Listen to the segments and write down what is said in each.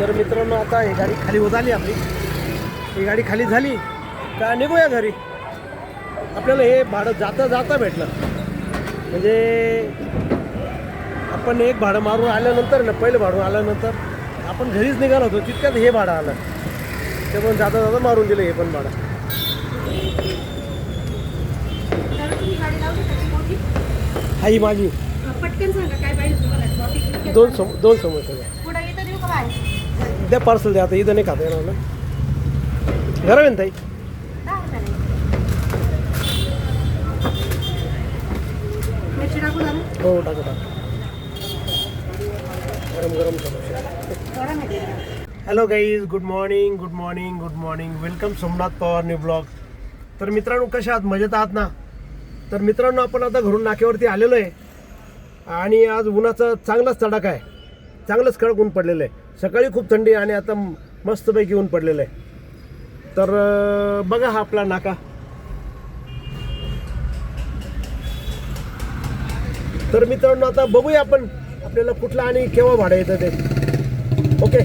तर मित्रांनो आता ही गाडी खाली होत आली आपली. ही गाडी खाली झाली का निघूया घरी? आपल्याला हे भाडं जाता जाता भेटलं. म्हणजे आपण एक भाडं मारून आल्यानंतर ना पहिलं भाडं आल्यानंतर आपण घरीच निघालो होतो तितक्यात हे भाडं आलं. ते पण जाता जाता मारून दिलं हे पण भाडं. हा ही माझी. पटकन सांगा काय पाहिजे तुम्हाला? टॉपिक दोन सम दोन का बाहेर? द्या पार्सल द्या आता इथं नाही खाता येणार ना घरा ताई टाकू हो टाका टाका गरम गरम hello guys good morning good morning good morning welcome Somnath Pawar new blog तर मित्रांनो कशा आहात? मजेत आहात ना? तर मित्रांनो आपण आता घरून नाक्यावरती आलेलो आहे. आणि आज उन्हाचा चांगलाच तडाखा आहे. चांगलंच कडक ऊन पडलेलं आहे. सकाळी खूप थंडी आणि आता मस्तपैकी ऊन पडलेलं आहे. तर बघा हा आपला नाका. तर मित्रांनो आता बघूया आपण आपल्याला कुठला आणि केव्हा भाडं येतं ते. ओके.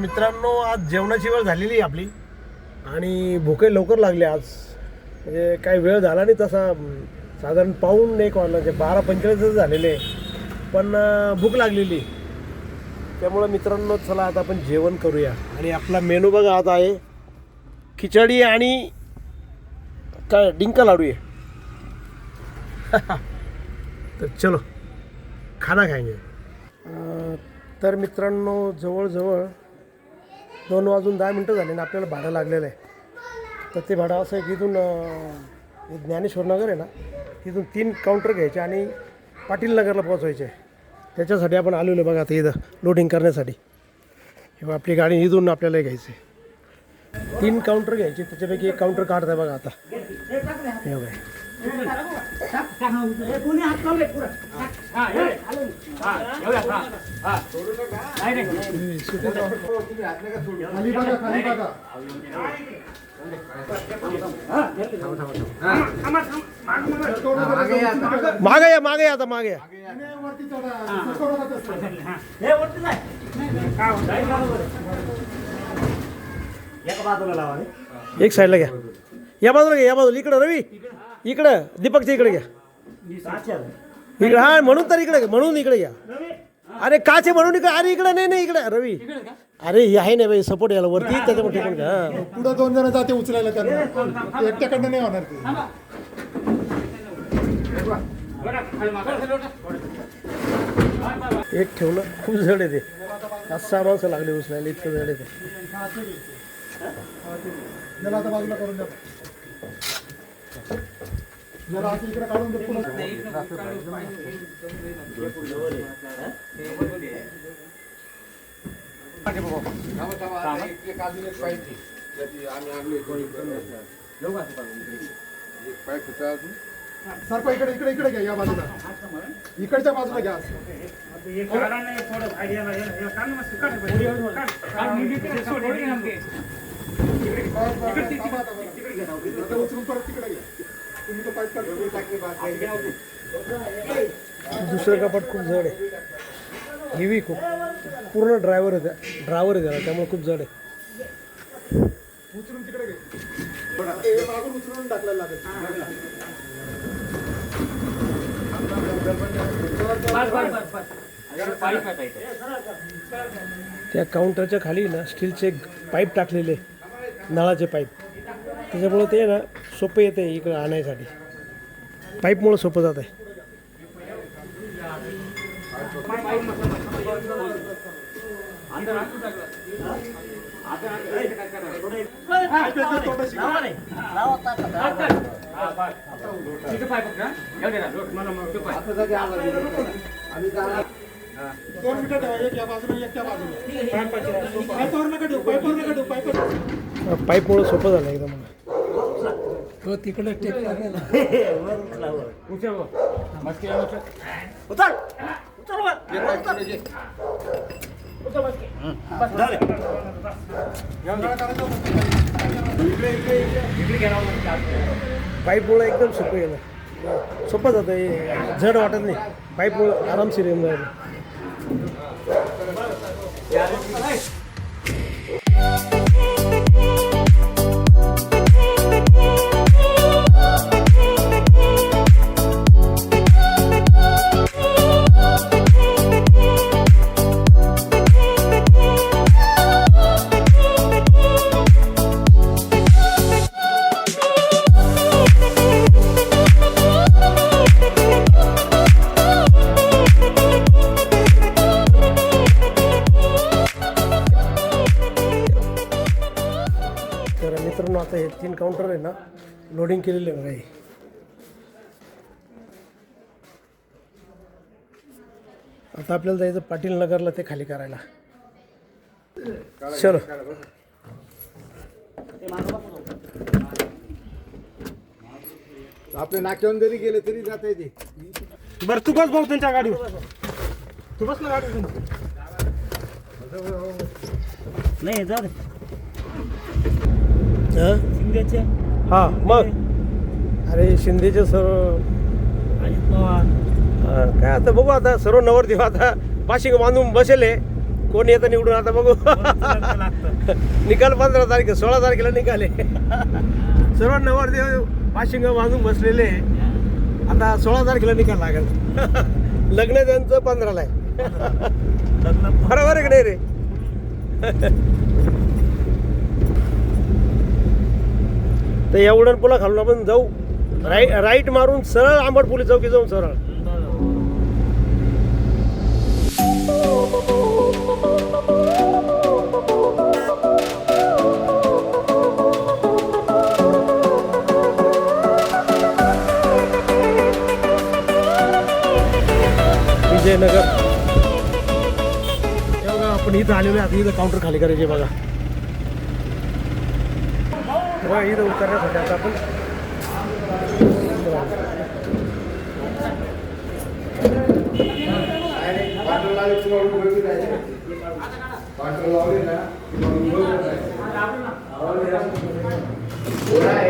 मित्रांनो आज जेवणाची वेळ झालेली आहे आपली. आणि भुके लवकर लागली आज. म्हणजे काही वेळ झाला नाही तसा. साधारण पाऊन एक वाजला बारा पंचेचाळीस झालेले पण भूक लागलेली त्यामुळं मित्रांनो चला आता आपण जेवण करूया. आणि आपला मेनू बघा आता आहे खिचडी आणि काय डिंक लाडू आहे. तर चलो खाना खायचे. तर मित्रांनो जवळजवळ दोन वाजून दहा मिनटं झाले ना आपल्याला भाडं लागलेलं आहे. तर ते भाडं असं आहे की इथून ज्ञानेश्वर नगर आहे ना तिथून तीन काउंटर घ्यायचे आणि पाटील नगरला पोहोचवायचे. त्याच्यासाठी आपण आलेलो आहे बघा आता इथं लोडिंग करण्यासाठी. हे आपली गाडी इथून आपल्याला घ्यायची. तीन काउंटर घ्यायचे त्याच्यापैकी एक काउंटर काढताय बघा आता. हे बघा. कोणी हात मागे या मागे मागे या एक साइड घ्या या बाजूला घ्या या बाजूला इकडं रवी। इकडे गया इकडे हा म्हणून तर इकडे म्हणून इकडे घ्या अरे काचे म्हणून इकडे? अरे इकडे नाही नाही इकडे. रवी. अरे हे आहे ना बाई सपोर्ट याला वरती त्याच्यामुळे ठिकाण का. पुढे दोन जण जाते उचलायला त्यांना. एकट्याकडनं नाही होणार ते. एक ठेवलं खूप जड आहे ते. पाच सहा माणसं लागले उचलायला इतकं जड आहे ते. आता बाजूला करून द्या जरा असं इकडे काढून दे पुढं. सरपा इकडे इकडे इकडे घ्या या बाजूला. इकडच्या बाजूला घ्या. उचलून परत तिकडे घ्या. दुसरं कपाट खूप जड आहे. हेवी खूप. पूर्ण ड्रायव्हर आहे त्या. ड्रायव्हर आहे त्याला. त्यामुळे खूप जड आहे. उचलून तिकडे उचलून टाकलेलं त्या काउंटरच्या खाली ना स्टीलचे पाईप टाकलेले नळाचे पाईप त्याच्यामुळं ते ना सोपं येते इकडं आणायसाठी. पाईपमुळं सोपं जात आहे दोन मीटर ठेवा एक या बाजूला एक त्या बाजूला पाईपावर नका ठेवू पाईपावर नका ठेवू पाईपावर पाईपमुळं सोपं झालं एकदम. हो तिकडे टेक पाईपमुळं एकदम सोपं गेलं. सोपं जातं जड वाटत नाही. पाईपमुळं आरामशीर येऊन जायला लोडिंग केलेले आहे बघा हे. आता आपल्याला जायचं पाटील नगरला ते खाली करायला. चलो. आपल्या नाक्यावरून जरी गेले तरी जाता येते. बरं तू बस भाऊ त्यांच्या गाडीवर. तू बस ना गाडीवर. नाही जाऊ दे. हं? हा मग? अरे शिंदेचे सर. अजित पवार अं, काय आता बघू आता सर्व नवरदेव आता पाशिंग बांधून बसेले. कोण येतं निवडून आता बघू. लागतं निकाल पंधरा तारीख सोळा तारखेला निकाले सर्व नवरदेव पाशिंग बांधून बसलेले. आता सोळा तारखेला निकाल लागेल. लग्न त्यांचं पंधराला आहे. लग्न बरोबर आहे की नाही रे? तर या उड्डाण पुला खालून आपण जाऊ. राईट राईट मारून सरळ आंबट पोलीस चौकी जाऊ सरळ. विजयनगर. आपण इथं आलेलो आहे आता इथं काउंटर खाली करायचे बघा. बघा इथं उतरण्यासाठी आता आपण पाठवून लावले तुम्हाला उपयोगी राहिले पाठवून लावले ना तुम्हाला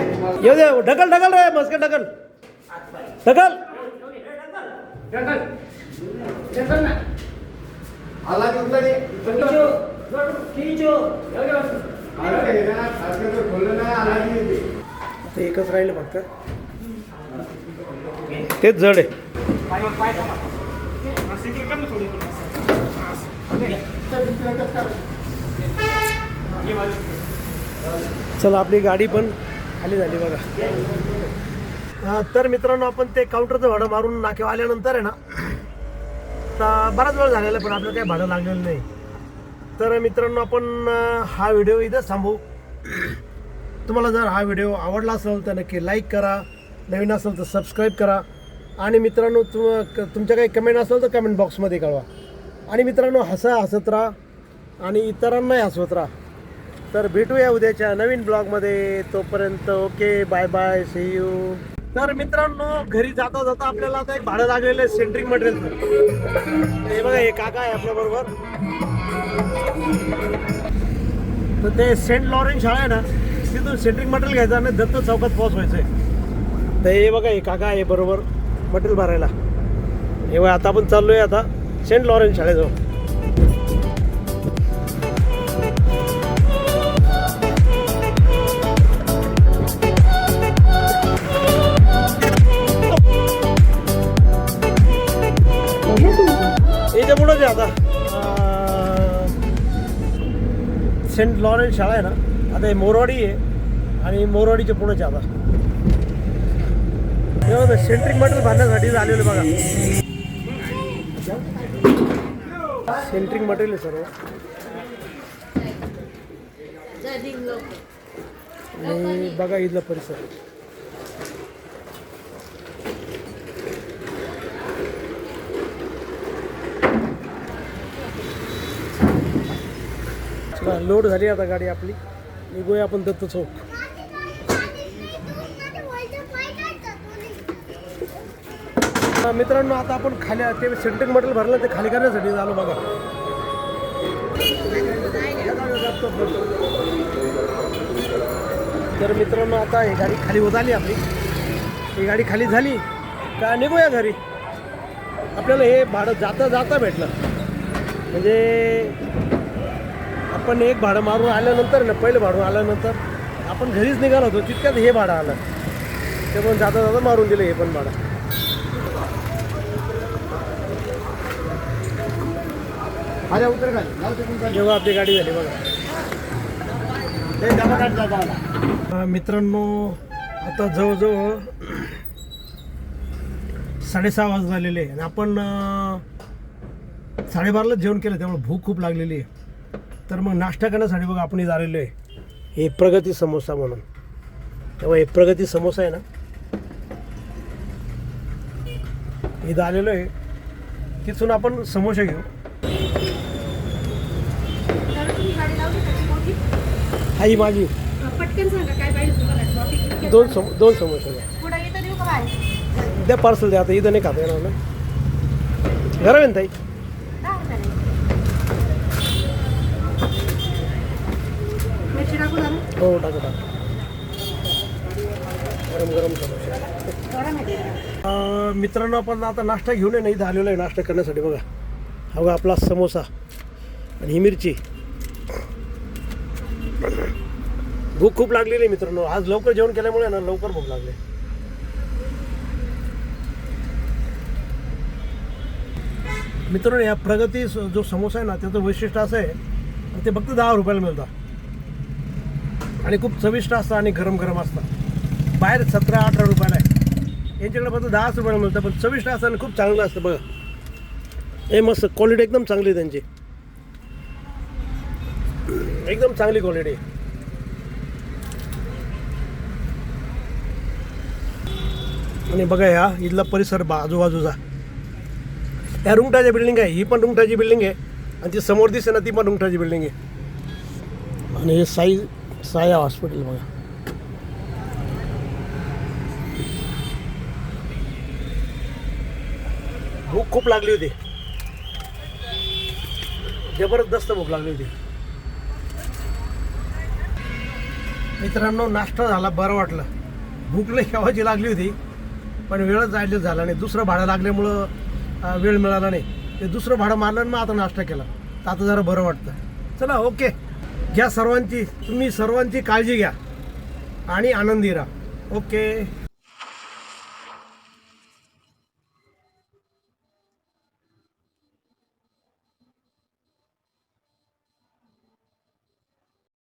येऊ दे ढकल ढकल रे मस्क ढकल। ढकल। आला की ते एकच राहिलं फक्त. तेच जड आहे. चला आपली गाडी पण खाली झाली बघा. तर मित्रांनो आपण ते काउंटरचं भाडं मारून नाक्यावर आल्यानंतर आहे ना तर बराच वेळ झालेला आहे, पण आपलं काही भाडं लागलेलं नाही. तर मित्रांनो आपण हा व्हिडिओ इथं थांबू. तुम्हाला जर हा व्हिडिओ आवडला असेल तर नक्की लाईक करा. नवीन असेल तर सबस्क्राईब करा. आणि मित्रांनो तुम क- तुमच्या काही कमेंट असेल तर कमेंट बॉक्समध्ये कळवा. आणि मित्रांनो हसा हसत राहा आणि इतरांनाही हसवत राहा. तर भेटूया उद्याच्या नवीन ब्लॉगमध्ये तोपर्यंत okay bye bye see you तर मित्रांनो घरी जाता जाता आपल्याला आता एक भाडं लागलेलं आहे सेंट्रिंग मटेरियल हे बघा हे काका आहे आपल्याबरोबर. तर ते सेंट लॉरेन्स शाळा आहे ना तिथून सेंट्रिंग मटेरियल घ्यायचं आणि दत्त चौकात पोहोचवायचं आहे. तर हे बघा हे काका आहे बरोबर मटेरियल भरायला. हे बघा आता आपण आहे आता सेंट लॉरेन्स शाळेजवळ. याच्या पुढंच आहे आता. सेंट लॉरेन्स शाळा आहे ना आता हे मोरवाडी आहे आणि मोरवाडीच्या पुढेच आहे आता बघा, सेंट्रिक मटेरियल भरण्यासाठी आलेलं बघा. सेंट्रिक मटेरियल आहे सर्व. आणि बघा इथला परिसर. चला लोड झाली आता गाडी आपली. निघूया आपण दत्त चौक. मित्रांनो आता आपण खाली ते सेंट्रिक मटेरियल भरलं ते खाली करण्यासाठी झालो बघा. तर मित्रांनो आता ही गाडी खाली होत आली आपली. ही गाडी खाली झाली. का निघूया घरी. आपल्याला हे भाडं जाता जाता भेटलं. म्हणजे आपण एक भाडं मारून आल्यानंतर ना पहिलं भाडून आल्यानंतर आपण घरीच निघालो होतो तितक्यात हे भाडं आलं. ते पण जाता जाता मारून दिलं हे पण भाडं. अरे उतर खाली जेव्हा आपली गाडी झाली बघा. मित्रांनो आता जवळजवळ साडेसहा वाजता झालेले आहे. आणि आपण साडेबारालाच जेवण केलं त्यामुळे भूक खूप लागलेली आहे. तर मग नाश्ता करण्यासाठी बघा आपण इथं आलेलो आहे. हे प्रगती समोसा म्हणून. तेव्हा हे प्रगती समोसा आहे ना? इथं आलेलो आहे. तिथून आपण समोसे घेऊ? आई माझी. दोन सम दोन समोसे द्या द्या पार्सल द्या आता इथं नाही खाता येणार ना. घरा ताई दहा रुपयाने. मिरची टाकू दादा हो टाका टाका. गरम गरम आहे? अं, मित्रांनो आपण आता नाश्ता घेऊन आहे ना इथं आलेलो आहे नाश्ता करण्यासाठी बघा. हा बघा आपला समोसा आणि ही मिरची. भूक खूप लागलेली आहे मित्रांनो. आज लवकर जेवण केल्यामुळे ना लवकर भूक लागली. मित्रांनो या प्रगती स- जो समोसा आहे ना त्याचं वैशिष्ट्य असं आहे ते फक्त दहा रुपयाला मिळतं आणि खूप चविष्ट असतं आणि गरम गरम असतं. बाहेर सतरा अठरा रुपयाला आहे. यांच्याकडे फक्त दहाच रुपयाला मिळतं पण चविष्ट असतं आणि खूप चांगलं असतं बघा. हे मस्त क्वालिटी एकदम चांगली आहे त्यांची. एकदम चांगली क्वालिटी आहे. आणि बघा ह्या इथला परिसर बा आजूबाजूचा. ह्या रुंगटाची बिल्डिंग आहे ही पण रुंगटाची बिल्डिंग आहे. आणि ती समोर दिसते ना ती पण रुंगटाची बिल्डिंग आहे. आणि हे साईज साया हॉस्पिटल बघा. भूक खूप लागली होती. जबरदस्त भूक लागली होती. मित्रांनो नाश्ता झाला बरं वाटलं. भूक लई केव्हाची लागली होती पण वेळच जायला झाला नाही. दुसरं भाडं लागल्यामुळं वेळ मिळाला नाही. ते दुसरं भाडं मारलं आणि मग आता नाश्ता केला. तर आता जरा बरं वाटतं. चला ओके. घ्या सर्वांची तुम्ही सर्वांची काळजी घ्या आणि आनंदी राहा. ओके.